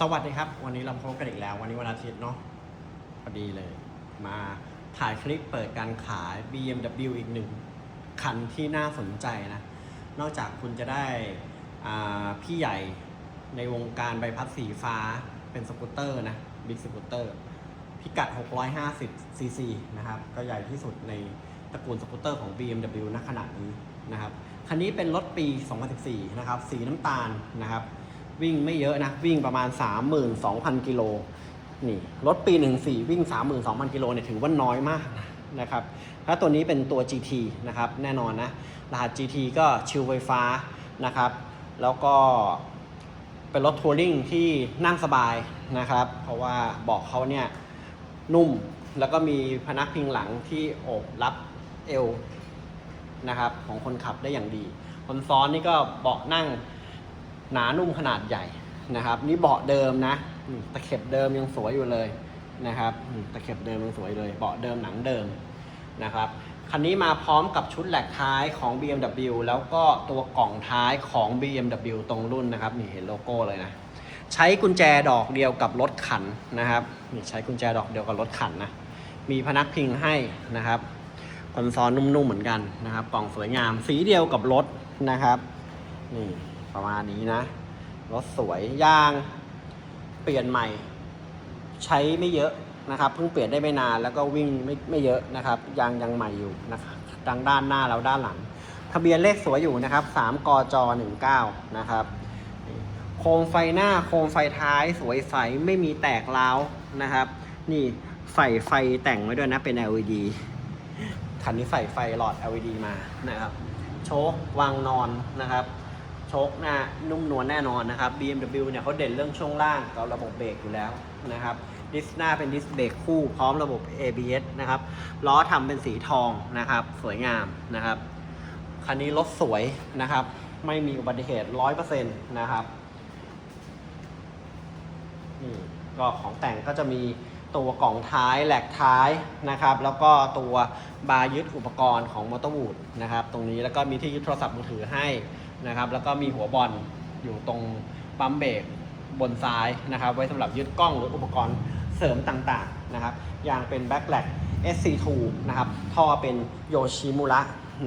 สวัสดีครับ วันนี้เราพบกันอีกแล้ว วันนี้วันอาทิตย์เนาะพอดีเลย มาถ่ายคลิปเปิดการขาย BMW อีกหนึ่งคันที่น่าสนใจนะ นอกจากคุณจะได้พี่ใหญ่ในวงการใบพัดสีฟ้าเป็นสกูตเตอร์นะบิ๊กสกูตเตอร์พิกัด 650 ซีซีนะครับ ก็ใหญ่ที่สุดในตระกูลสกูตเตอร์ของ BMW ณขณะนี้นะครับคันนี้เป็นรถปี 2014 นะครับ สีน้ำตาลนะครับ วิ่งไม่เยอะนะ วิ่งประมาณ 32,000 กิโลนี่รถปี 14 วิ่ง 32,000 กิโลเนี่ยถือว่าน้อยมากนะครับถ้าตัวนี้เป็นตัว GT นะครับแน่นอนนะ รหัส GT ก็ชิลไฟฟ้านะครับ แล้วก็เป็นรถทัวริงที่นั่งสบายนะครับ เพราะว่าบาะเขาเนี่ยนุ่มแล้วก็มีพนักพิงหลังที่โอบรับเอวนะครับของคนขับได้อย่างดี คนซ้อนนี่ก็เบาะนั่ง หนานุ่มขนาดใหญ่นะครับ นี่เบาะเดิมนะตะเข็บเดิมยังสวยอยู่เลยนะครับตะเข็บเดิมยังสวยเลยเบาะเดิมหนังเดิมนะครับคันนี้มาพร้อมกับชุดแหลกท้ายของ BMW แล้วก็ตัวกล่องท้ายของ BMW ตรงรุ่นนะครับนี่เห็นโลโก้เลยนะใช้กุญแจดอกเดียวกับรถขันนะครับนี่ใช้กุญแจดอกเดียวกับรถขันนะมีพนักพิงให้นะครับคอนโซลนุ่มๆเหมือนกันนะครับ กล่องสวยงามสีเดียวกับรถนะครับนี่ ประมาณนี้นะ รถสวยยาง เปลี่ยนใหม่ ใช้ไม่เยอะนะครับ เพิ่งเปลี่ยนได้ไม่นานแล้วก็วิ่งไม่ไม่เยอะนะครับ ยางยังใหม่อยู่นะครับดังด้านหน้าแล้วด้านหลัง ทะเบียนเลขสวยอยู่นะครับ3กจ19นะครับโคมไฟหน้าโคมไฟท้ายสวยใสไม่มีแตกร้าวนะครับ นี่ใส่ไฟแต่งไว้ด้วยนะเป็น LED คันนี้ใส่ไฟหลอด LED มานะครับ โชควางนอนนะครับ ชคหน้านุ่มนวลแน่นอนนะครับ BMW เนี่ยเขาเด่นเรื่องช่วงล่างกับระบบเบรกอยู่แล้วนะครับดิสหน้าเป็นดิสเบรกคู่พร้อมระบบ ABS นะครับล้อทำเป็นสีทองนะครับ สวยงามนะครับคันนี้รถสวยนะครับ ไม่มีอุบัติเหตุร้อยเปอร์เซ็นต์นะครับนี่ก็ของแต่งก็จะมีตัวกล่องท้ายแหลกท้ายนะครับ แล้วก็ตัวบาร์ยึดอุปกรณ์ของมอเตอร์วูดนะครับ ตรงนี้แล้วก็มีที่ยึดโทรศัพท์มือถือให้ นะครับ แล้วก็มีหัวบอลอยู่ตรงปั๊มเบรกบนซ้ายนะครับ ไว้สำหรับยึดกล้องหรืออุปกรณ์เสริมต่างๆนะครับอย่างเป็นแบ็คแลก SC2 นะครับ ท่อเป็นโยชิมุระ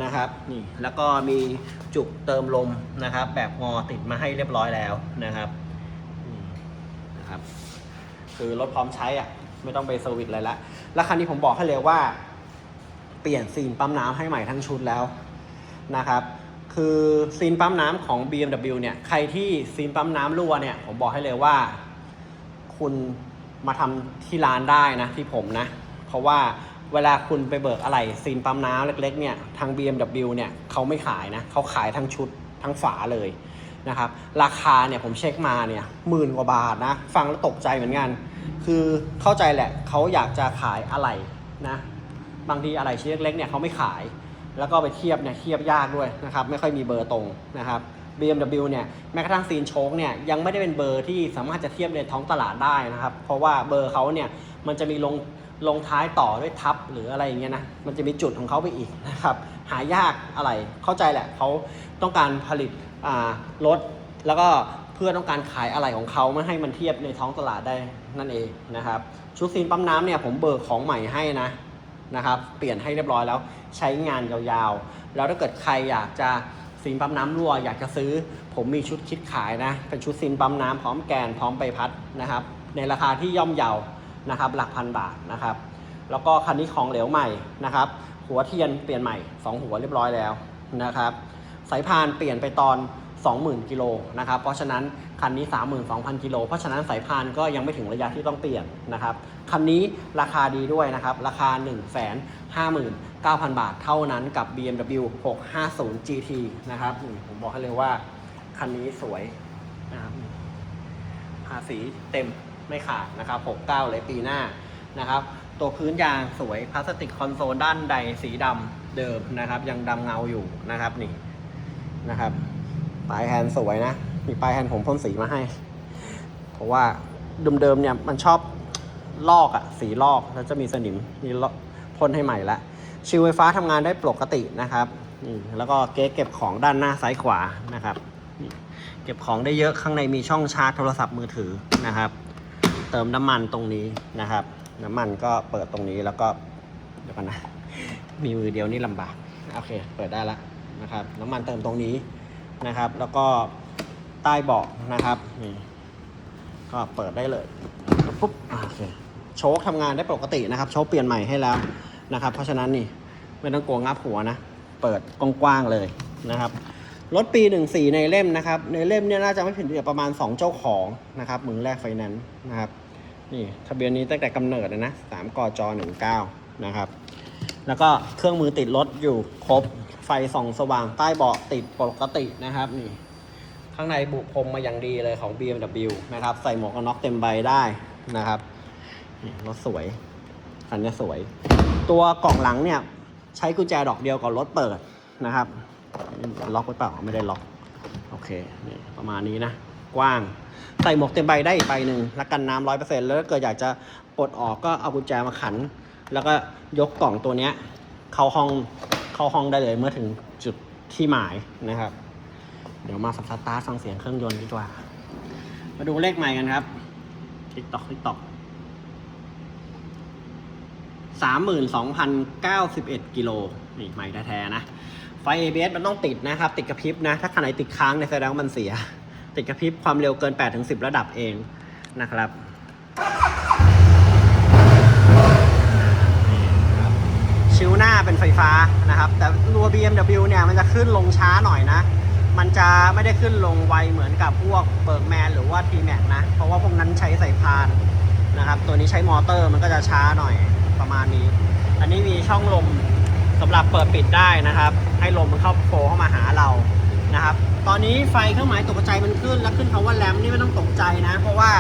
นะครับนี่แล้วก็มีจุกเติมลมนะครับ แบบงอติดมาให้เรียบร้อยแล้วนะครับนี่นะครับ คือรถพร้อมใช้อะไม่ต้องไปเซอร์วิสอะไรละแล้วคันนี้ผมบอกให้เลยว่า เปลี่ยนซีนปั๊มน้ำให้ใหม่ทั้งชุดแล้วนะครับ คือซีนปั๊มน้ำของ BMW เนี่ย ใครที่ซีนปั๊มน้ำรั่วเนี่ย ผมบอกให้เลยว่า คุณมาทำที่ร้านได้นะที่ผมนะ เพราะว่าเวลาคุณไปเบิกอะไรซีนปั๊มน้ำเล็กๆเนี่ย ทาง BMW เนี่ยเขาไม่ขายนะเขาขายทั้งชุดทั้งฝาเลยนะครับ ราคาเนี่ยผมเช็คมาเนี่ยหมื่นกว่าบาทนะ ฟังแล้วตกใจเหมือนกัน คือเข้าใจแหละเขาอยากจะขายอะไรนะ บางทีอะไรชิ้นเล็กๆเนี่ยเขาไม่ขาย แล้วก็ไปเทียบเนี่ยเทียบยากด้วยนะครับไม่ค่อยมีเบอร์ตรงนะครับ BMW เนี่ยแม้กระทั่งซีนโชคเนี่ยยังไม่ได้เป็นเบอร์ที่สามารถจะเทียบในท้องตลาดได้นะครับ เพราะว่าเบอร์เขาเนี่ยมันจะมีลงลงท้ายต่อด้วยทับหรืออะไรอย่างเงี้ยนะมันจะมีจุดของเขาไปอีกนะครับหายากอะไรเข้าใจแหละเขาต้องการผลิตรถแล้วก็เพื่อต้องการขายอะไรของเขาไม่ให้มันเทียบในท้องตลาดได้นั่นเองนะครับชุดซีนปั๊มน้ำเนี่ยผมเบิกของใหม่ให้นะ นะครับ เปลี่ยนให้เรียบร้อยแล้วใช้งานยาวๆ แล้วถ้าเกิดใครอยากจะซีนปั๊มน้ำรั่วอยากจะซื้อ ผมมีชุดคิดขายนะ เป็นชุดซีนปั๊มน้ำพร้อมแกนพร้อมใบพัดนะครับ ในราคาที่ย่อมเยานะครับ หลักพันบาทนะครับ แล้วก็คันนี้ของเหลวใหม่นะครับ หัวเทียนเปลี่ยนใหม่ 2 หัวเรียบร้อยแล้วนะครับ สายพานเปลี่ยนไปตอน 20,000 กิโลนะครับ เพราะฉะนั้นคันนี้ 32,000 กิโล เพราะฉะนั้นสายพานก็ยังไม่ถึงระยะที่ต้องเปลี่ยนนะครับ คันนี้ราคาดีด้วยนะครับ ราคา 1 5 9 0 0 0 บาทเท่านั้นกับ BMW 650 GT นะครับ ผมบอกให้เลยว่า คันนี้สวยนะครับภาษีเต็มไม่ขาดนะครับ 69 เลยปีหน้านะครับ ตัวพื้นยางสวยพลาสติกคอนโซลด้านใดสีดำเดิมนะครับ ยังดำเงาอยู่นะครับนี่นะครับ ปลายแฮนด์สวยนะ มีปลายแฮนด์ผมพ่นสีมาให้ เพราะว่าเดิมๆเนี่ยมันชอบลอกอะสีลอกแล้วจะมีสนิมนี่ลอกพ่นให้ใหม่ละชิวไฟฟ้าทำงานได้ปกตินะครับนี่แล้วก็เก๊เก็บของด้านหน้าซ้ายขวานะครับนี่เเก็บของได้เยอะข้างในมีช่องชาร์จโทรศัพท์มือถือนะครับ เติมน้ำมันตรงนี้นะครับ น้ำมันก็เปิดตรงนี้แล้วก็เดี๋ยวกันนะมีมือเดียวนี่ลำบากโอเค เปิดได้แล้วนะครับ น้ำมันเติมตรงนี้ นะครับ แล้วก็ใต้เบาะนะครับนี่ก็เปิดได้เลยปุ๊บโอเคโชคทำงานได้ปกตินะครับ โชคเปลี่ยนใหม่ให้แล้วนะครับ เพราะฉะนั้นนี่ไม่ต้องกลัวงับหัวนะ เปิดกว้างๆเลยนะครับรถปี 14 ในเล่มนะครับ ในเล่มเนี่ยน่าจะไม่ผิดเดียประมาณ 2 เจ้าของนะครับมือแรกไฟแนนซ์นะครับ นี่ทะเบียนนี้ตั้งแต่กำเนิดเลยนะ3กจ19นะครับ แล้วก็เครื่องมือติดรถอยู่ครบ ไฟส่องสว่างใต้เบาะติดปกตินะครับนี่ข้างในบุพรมมาอย่างดีเลยของ BMW นะครับ ใส่หมวกกันน็อกเต็มใบได้นะครับรถสวยคันนี้สวย ตัวกล่องหลังเนี่ย ใช้กุญแจดอกเดียวกับรถเปิดนะครับ ล็อกไว้เปล่าไม่ได้ล็อก โอเคนี่ประมาณนี้นะ กว้าง ใส่หมวกเต็มใบได้อีกใบหนึ่งแล้วกันน้ำร้อยเปอร์เซ็นต์แล้วถ้าเกิดอยากจะปลดออกก็เอากุญแจมาขัน แล้วก็ยกกล่องตัวเนี้ย เข้าห้องเข้าห้องได้เลยเมื่อถึงจุดที่หมายนะครับ เดี๋ยวมาสตาร์ทฟังเสียงเครื่องยนต์ดีกว่า มาดูเลขใหม่กันครับติ๊กตอกติ๊กตอกสามหมื่นสองพันเก้าสิบเอ็ดกิโลนี่ใหม่แท้ๆนะ ไฟ ABS มันต้องติดนะครับ ติดกระพริบนะ ถ้าคันไหนติดค้างในแสดงว่ามันเสีย ติดกระพริบความเร็วเกิน8-10 ระดับเองนะครับ ชิวหน้าเป็นไฟฟ้านะครับ แต่ตัว BMW เนี่ยมันจะขึ้นลงช้าหน่อยนะ มันจะไม่ได้ขึ้นลงไวเหมือนกับพวกเบิร์กแมนหรือว่า T-Max นะ เพราะว่าพวกนั้นใช้สายพานนะครับ ตัวนี้ใช้มอเตอร์มันก็จะช้าหน่อยประมาณนี้ อันนี้มีช่องลมสำหรับเปิดปิดได้นะครับ ให้ลมมันเข้าโฟลเข้ามาหาเรานะครับ ตอนนี้ไฟเครื่องหมายตกใจมันขึ้น แล้วขึ้นคำว่าแรมนี่ไม่ต้องตกใจนะ เพราะว่า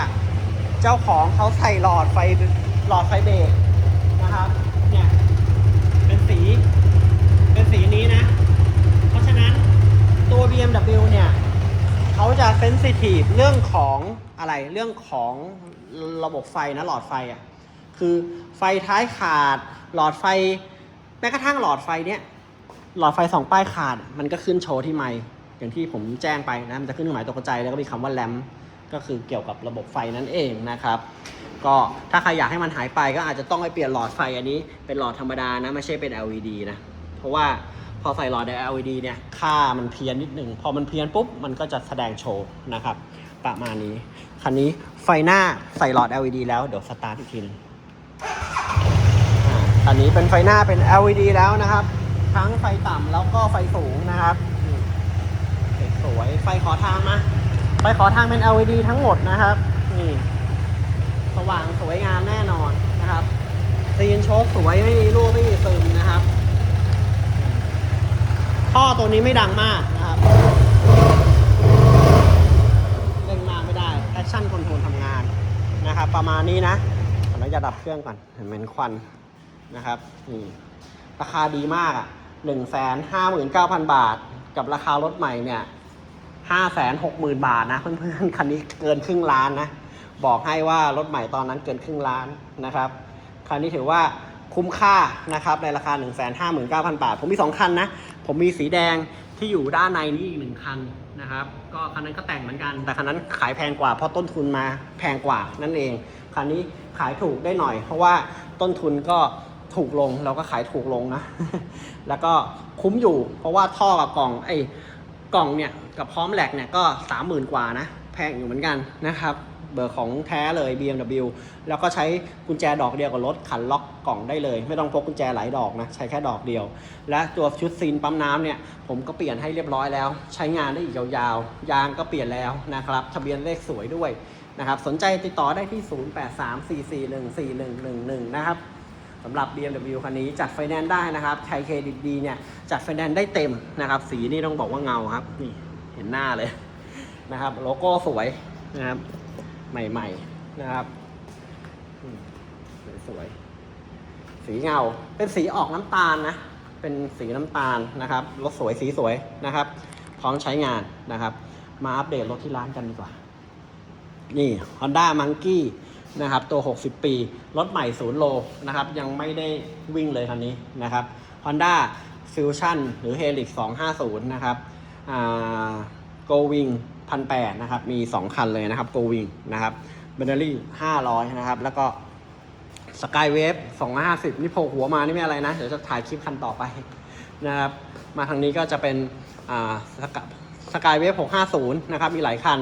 เจ้าของเขาใส่หลอดไฟหลอดไฟเบรกนะครับ เป็นสีนี้นะ เพราะฉะนั้นตัว BMW เนี่ยเขาจะเซนซิทีฟเรื่องของอะไรเรื่องของระบบไฟนะหลอดไฟอะ่ะคือไฟท้ายขาด หลอดไฟแม้กระทั่งหลอดไฟเนี่ยหลอดไฟสองป้ายขาด มันก็ขึ้นโชว์ที่ไมค์อย่างที่ผมแจ้งไปนะมันจะขึ้นเครื่องหมายตกใจแล้วก็มีคำว่าแรมก็คือเกี่ยวกับระบบไฟนั่นเองนะครับ ก็ถ้าใครอยากให้มันหายไปก็อาจจะต้องไปเปลี่ยนหลอดไฟอันนี้ เป็นหลอดธรรมดานะไม่ใช่เป็น LED นะ ราะว่าพอใส่หลอด LED เนี่ยค่ามันเพี้ยนนิดนึงพอมันเพี้ยนปุ๊บมันก็จะแสดงโชว์นะครับ ประมาณนี้ คันนี้ไฟหน้าใส่หลอด LED แล้วเดี๋ยวสตาร์ทอีกทีนึงอันนี้เป็นไฟหน้าเป็น LED แล้วนะครับ ทั้งไฟต่ำแล้วก็ไฟสูงนะครับสวยไฟขอทางมาไฟขอทางเป็น LED ทั้งหมดนะครับนี่สว่างสวยงามแน่นอนนะครับซีนโชคสวยไม่มีรูไม่มีซึม ท่อตัวนี้ไม่ดังมากนะครับเร่งมากไม่ได้แอคชั่นคอนโทรลทำงานนะครับประมาณนี้นะขออนุญาตดับเครื่องก่อนเห็นเป็นควันนะครับนี่ราคาดีมากอะหนึ่งแสนห้าหมื่นเก้าพันบาท กับราคารถใหม่เนี่ยห้าแสนหกหมื่นบาทนะเพื่อนๆคันนี้เกินครึ่งล้านนะ บอกให้ว่ารถใหม่ตอนนั้นเกินครึ่งล้านนะครับคันนี้ถือว่า คุ้มค่านะครับในราคา 1 5 9 0 0 0 บาท ผมมี 2 คันนะ ผมมีสีแดงที่อยู่ด้านในนี้อีกหนึ่งคันนะครับ ก็คันนั้นก็แต่งเหมือนกัน แต่คันนั้นขายแพงกว่าเพราะต้นทุนมาแพงกว่านั่นเอง คันนี้ขายถูกได้หน่อย เพราะว่าต้นทุนก็ถูกลงเราก็ขายถูกลงนะ แล้วก็คุ้มอยู่ เพราะว่าท่อกับกล่องไอ้กล่องเนี่ยกับพร้อมแหลกเนี่ยก็30,000กว่านะ แพงอยู่เหมือนกันนะครับ เบอร์ของแท้เลย BMW แล้วก็ใช้กุญแจดอกเดียวกับรถขันล็อกกล่องได้เลย ไม่ต้องพกกุญแจหลายดอกนะ ใช้แค่ดอกเดียว และตัวชุดซีนปั๊มน้ำเนี่ยผมก็เปลี่ยนให้เรียบร้อยแล้ว ใช้งานได้อีกยาวๆ ยางก็เปลี่ยนแล้วนะครับ ทะเบียนเลขสวยด้วยนะครับสนใจติดต่อได้ที่ 0834414111 นะครับสำหรับ BMW คันนี้จัดไฟแนนซ์ได้นะครับใครเครดิตดีเนี่ยจัดไฟแนนซ์ได้เต็มนะครับ สีนี่ต้องบอกว่าเงาครับ นี่เห็นหน้าเลยนะครับ โลโก้สวยนะครับ ใหม่ ๆ นะครับสวยๆสีเงา เป็นสีออกน้ำตาลนะ เป็นสีน้ำตาลนะครับ รถสวยสีสวยนะครับ พร้อมใช้งานนะครับ มาอัปเดตรถที่ร้านกันดีกว่า นี่ Honda Monkey นะครับ ตัว 60 ปี รถใหม่ศูนย์โลนะครับ ยังไม่ได้วิ่งเลยคันนี้นะครับ Honda Fusion หรือ Helix 250 นะครับอ่า Go Wing พันแปดนะครับ มี 2 คันเลยนะครับโกวิงนะครับแบตเตอรี่500นะครับ แล้วก็สกายเวฟ250นี่โผล่หัวมานี่ไม่อะไรนะ เดี๋ยวจะถ่ายคลิปคันต่อไปนะครับ มาทางนี้ก็จะเป็นอ่าสกายเวฟ650นย์นะครับ มีหลายคัน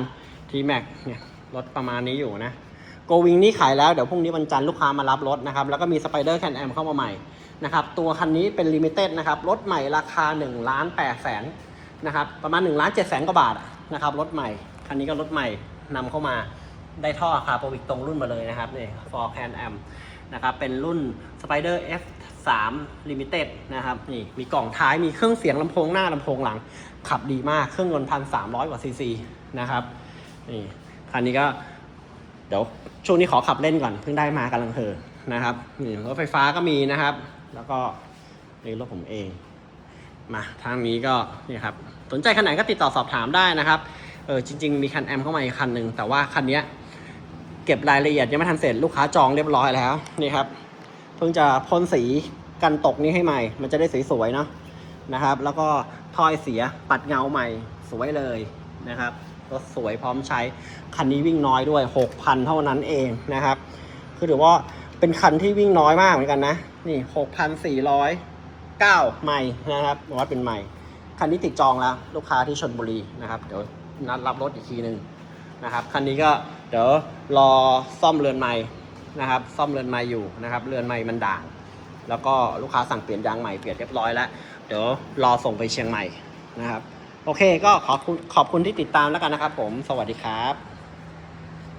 T-Max เนี่ยรถประมาณนี้อยู่นะโกวิงนี่ขายแล้ว เดี๋ยวพรุ่งนี้วันจันทร์ลูกค้ามารับรถนะครับ แล้วก็มีสไปเดอร์แคนแอมเข้ามาใหม่นะครับ ตัวคันนี้เป็นลิมิเต็ดนะครับ รถใหม่ราคา1ล้าน8แสนนะครับ ประมาณ1ล้าน7แสนกว่าบาทอะ นะครับรถใหม่ คันนี้ก็รถใหม่นำเข้ามาได้ท่อคาร์โปวิกตรงรุ่นมาเลยนะครับนี่ for can am นะครับเป็นรุ่น Spider F3 Limited นะครับนี่มีกล่องท้ายมีเครื่องเสียงลำโพงหน้าลำโพงหลัง ขับดีมากเครื่องยนต์พันสามร้อยกว่าซีซีนะครับนี่คันนี้ก็เดี๋ยวช่วงนี้ขอขับเล่นก่อนเพิ่งได้มากำลังเพอนะครับนี่รถไฟฟ้าก็มีนะครับ แล้วก็นี่รถผมเอง มาทางนี้ก็นี่ครับ สนใจคันไหนก็ติดต่อสอบถามได้นะครับ เออจริง ๆ มีคันแอมเข้ามาอีกคันหนึ่งแต่ว่าคันนี้เก็บรายละเอียดยังไม่ทันเสร็จลูกค้าจองเรียบร้อยแล้วนี่ครับ เพิ่งจะพ่นสีกันตกนี้ให้ใหม่ มันจะได้สวยๆเนาะนะครับ แล้วก็ถ้อยเสียปัดเงาใหม่สวยเลยนะครับรถสวยพร้อมใช้ คันนี้วิ่งน้อยด้วย 6,000 เท่านั้นเองนะครับ คือถือว่าเป็นคันที่วิ่งน้อยมากเหมือนกันนะ นี่ 6,409ใหม่นะครับวัดเป็นใหม่ คันนี้ติดจองแล้ว ลูกค้าที่ชนบุรีนะครับ เดี๋ยวนัดรับรถอีกทีหนึ่งนะครับ คันนี้ก็เดี๋ยวรอซ่อมเรือนใหม่นะครับ ซ่อมเรือนใหม่อยู่นะครับ เรือนใหม่มันด่าง แล้วก็ลูกค้าสั่งเปลี่ยนยางใหม่เปลี่ยนเรียบร้อยแล้ว เดี๋ยวรอส่งไปเชียงใหม่นะครับ โอเค ก็ขอบคุณขอบคุณที่ติดตามแล้วกันนะครับ ผม สวัสดีครับ